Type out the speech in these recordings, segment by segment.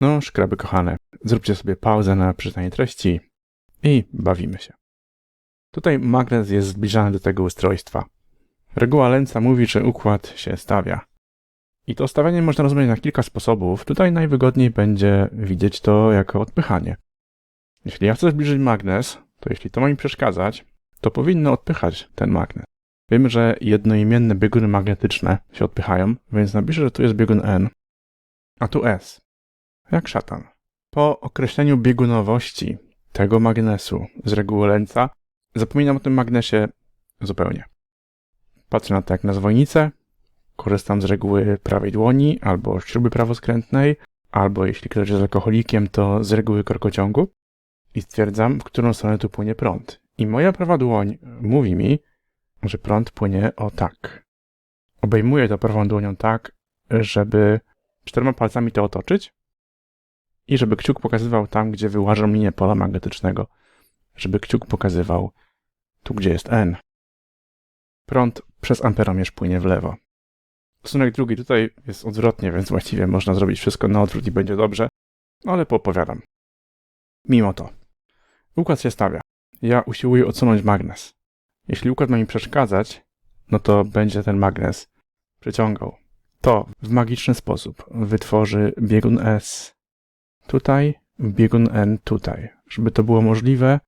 No, szkraby kochane, zróbcie sobie pauzę na przeczytanie treści i bawimy się. Tutaj magnes jest zbliżany do tego ustrojstwa. Reguła Lenza mówi, że układ się stawia. I to stawianie można rozumieć na kilka sposobów. Tutaj najwygodniej będzie widzieć to jako odpychanie. Jeśli ja chcę zbliżyć magnes, to jeśli to ma mi przeszkadzać, to powinno odpychać ten magnes. Wiemy, że jednoimienne bieguny magnetyczne się odpychają, więc napiszę, że tu jest biegun N, a tu S. Jak szatan. Po określeniu biegunowości tego magnesu z reguły Lenza, zapominam o tym magnesie zupełnie. Patrzę na to jak na zwojnicę, korzystam z reguły prawej dłoni albo śruby prawoskrętnej, albo jeśli ktoś jest alkoholikiem, to z reguły korkociągu i stwierdzam, w którą stronę tu płynie prąd. I moja prawa dłoń mówi mi, że prąd płynie o tak. Obejmuję to prawą dłonią tak, żeby czterema palcami to otoczyć i żeby kciuk pokazywał tam, gdzie wyłażą linię pola magnetycznego. Żeby kciuk pokazywał tu, gdzie jest N. Prąd przez amperomierz płynie w lewo. Stosunek drugi tutaj jest odwrotnie, więc właściwie można zrobić wszystko na odwrót i będzie dobrze, ale poopowiadam. Mimo to, układ się stawia. Ja usiłuję odsunąć magnes. Jeśli układ ma mi przeszkadzać, no to będzie ten magnes przyciągał. To w magiczny sposób wytworzy biegun S tutaj, biegun N tutaj. Żeby to było możliwe,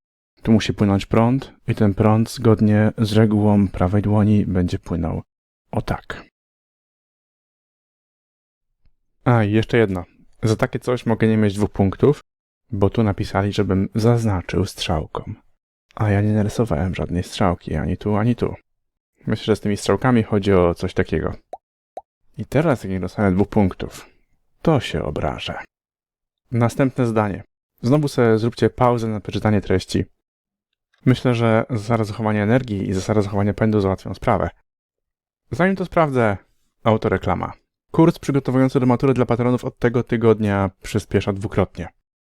tu musi płynąć prąd i ten prąd zgodnie z regułą prawej dłoni będzie płynął o tak. A, i jeszcze jedno. Za takie coś mogę nie mieć dwóch punktów, bo tu napisali, żebym zaznaczył strzałką. A ja nie narysowałem żadnej strzałki, ani tu, ani tu. Myślę, że z tymi strzałkami chodzi o coś takiego. I teraz, jak nie dostanę dwóch punktów, to się obrażę. Następne zdanie. Znowu sobie zróbcie pauzę na przeczytanie treści. Myślę, że zasady zachowania energii i zasady zachowania pędu załatwią sprawę. Zanim to sprawdzę, autoreklama. Kurs przygotowujący do matury dla patronów od tego tygodnia przyspiesza dwukrotnie.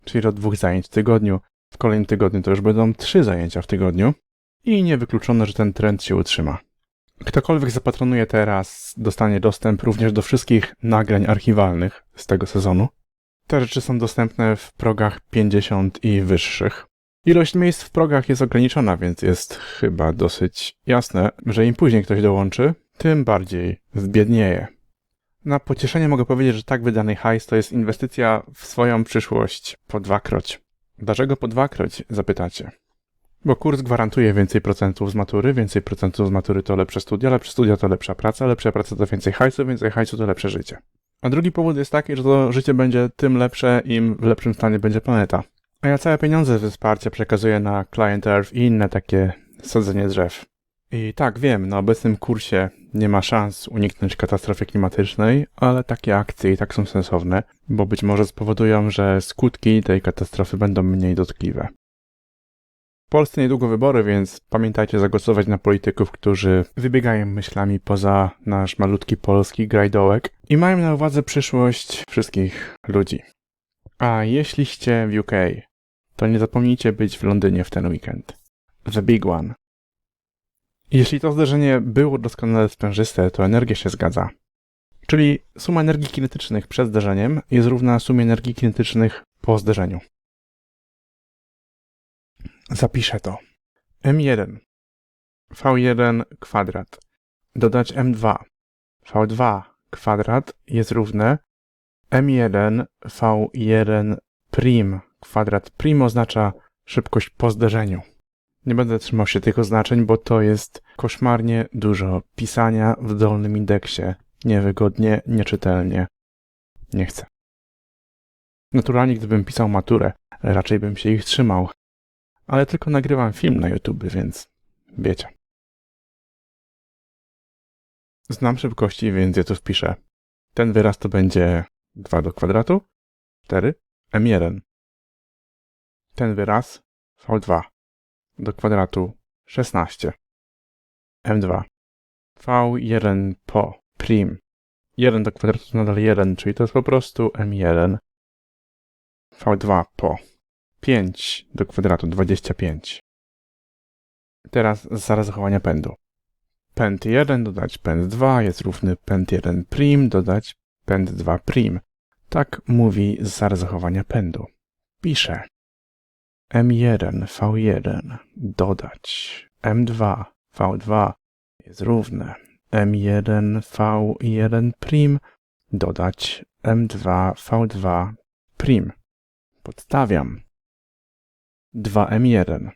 Czyli do dwóch zajęć w tygodniu. W kolejnym tygodniu to już będą trzy zajęcia w tygodniu. I niewykluczone, że ten trend się utrzyma. Ktokolwiek zapatronuje teraz, dostanie dostęp również do wszystkich nagrań archiwalnych z tego sezonu. Te rzeczy są dostępne w progach 50 i wyższych. Ilość miejsc w progach jest ograniczona, więc jest chyba dosyć jasne, że im później ktoś dołączy, tym bardziej zbiednieje. Na pocieszenie mogę powiedzieć, że tak wydany hajs to jest inwestycja w swoją przyszłość po dwakroć. Dlaczego po dwakroć, zapytacie? Bo kurs gwarantuje więcej procentów z matury, więcej procentów z matury to lepsze studia, lepsze studia to lepsza praca, lepsza praca to więcej hajsu, więcej hajsu to lepsze życie. A drugi powód jest taki, że to życie będzie tym lepsze, im w lepszym stanie będzie planeta. A ja całe pieniądze ze wsparcia przekazuję na Client Earth i inne takie sadzenie drzew. I tak, wiem, na obecnym kursie nie ma szans uniknąć katastrofy klimatycznej, ale takie akcje i tak są sensowne, bo być może spowodują, że skutki tej katastrofy będą mniej dotkliwe. W Polsce niedługo wybory, więc pamiętajcie zagłosować na polityków, którzy wybiegają myślami poza nasz malutki polski grajdołek i mają na uwadze przyszłość wszystkich ludzi. A jeśliście w UK, to nie zapomnijcie być w Londynie w ten weekend. The Big One. Jeśli to zderzenie było doskonale sprężyste, to energia się zgadza. Czyli suma energii kinetycznych przed zderzeniem jest równa sumie energii kinetycznych po zderzeniu. Zapiszę to. M1 V1 kwadrat dodać M2 V2 kwadrat jest równe M1 V1 prim kwadrat. Prim oznacza szybkość po zderzeniu. Nie będę trzymał się tych oznaczeń, bo to jest koszmarnie dużo pisania w dolnym indeksie. Niewygodnie, nieczytelnie. Nie chcę. Naturalnie, gdybym pisał maturę, raczej bym się ich trzymał. Ale tylko nagrywam film na YouTube, więc wiecie. Znam szybkości, więc ja tu wpiszę. Ten wyraz to będzie 2 do kwadratu, 4, m1. Ten wyraz v2 do kwadratu 16. M2. V1 po prim. 1 do kwadratu to nadal 1, czyli to jest po prostu M1. V2 po 5 do kwadratu 25. Teraz zaraz zachowania pędu. Pęd 1 dodać pęd 2 jest równy pęd 1 prim dodać pęd 2 prim. Tak mówi zasada zachowania pędu. Piszę M1 V1 dodać. M2 V2 jest równe. M1 V1 prim dodać. M2 V2 prim. Podstawiam. 2M1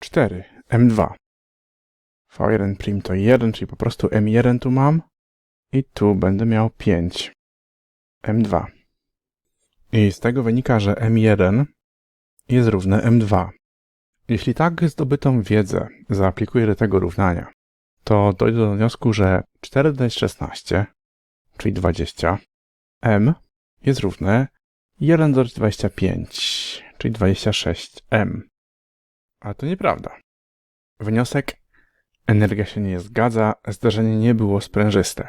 4 M2 V1 prim to 1, czyli po prostu M1 tu mam i tu będę miał 5 M2. I z tego wynika, że M1 jest równe M2. Jeśli tak zdobytą wiedzę zaaplikuję do tego równania, to dojdę do wniosku, że 4 dodać 16, czyli 20, M jest równe 1 dodać 25, czyli 26M. Ale to nieprawda. Wniosek energia się nie zgadza, zdarzenie nie było sprężyste.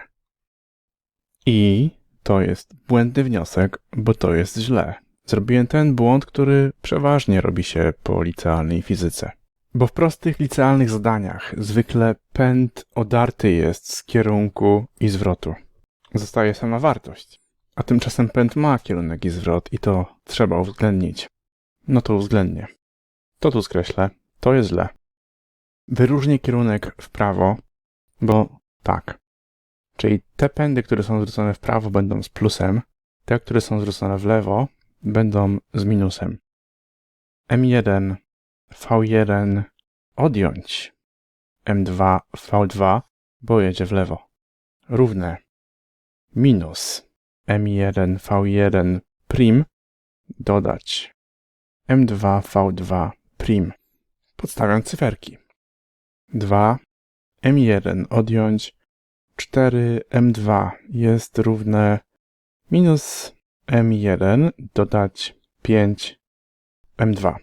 I to jest błędny wniosek, bo to jest źle. Zrobiłem ten błąd, który przeważnie robi się po licealnej fizyce. Bo w prostych licealnych zadaniach zwykle pęd odarty jest z kierunku i zwrotu. Zostaje sama wartość. A tymczasem pęd ma kierunek i zwrot i to trzeba uwzględnić. No to uwzględnię. To tu skreślę. To jest źle. Wyróżnię kierunek w prawo, bo tak. Czyli te pędy, które są zwrócone w prawo, będą z plusem, te, które są zwrócone w lewo, będą z minusem. M1, V1 odjąć M2, V2, bo jedzie w lewo. Równe minus M1, V1 prim dodać M2, V2 prim. Podstawiam cyferki. 2 M1 odjąć 4 M2 jest równe minus M1 dodać 5 M2.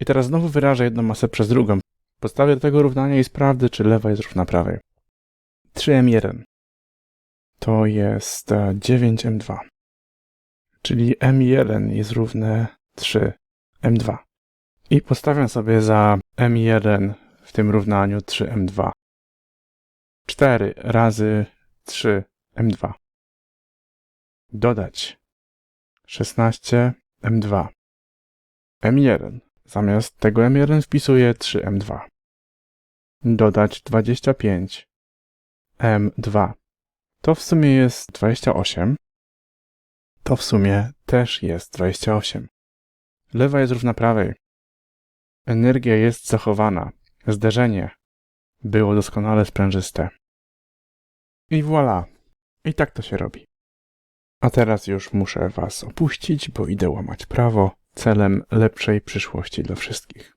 I teraz znowu wyrażę jedną masę przez drugą. Podstawię do tego równania i sprawdzę, czy lewa jest równa prawej. 3M1 to jest 9M2. Czyli M1 jest równe 3M2. I postawiam sobie za M1 w tym równaniu 3M2. 4 razy 3M2. Dodać 16M2. M1. Zamiast tego M1 wpisuję 3M2. Dodać 25 M2. To w sumie jest 28. To w sumie też jest 28. Lewa jest równa prawej. Energia jest zachowana. Zderzenie było doskonale sprężyste. I voilà. I tak to się robi. A teraz już muszę Was opuścić, bo idę łamać prawo celem lepszej przyszłości dla wszystkich.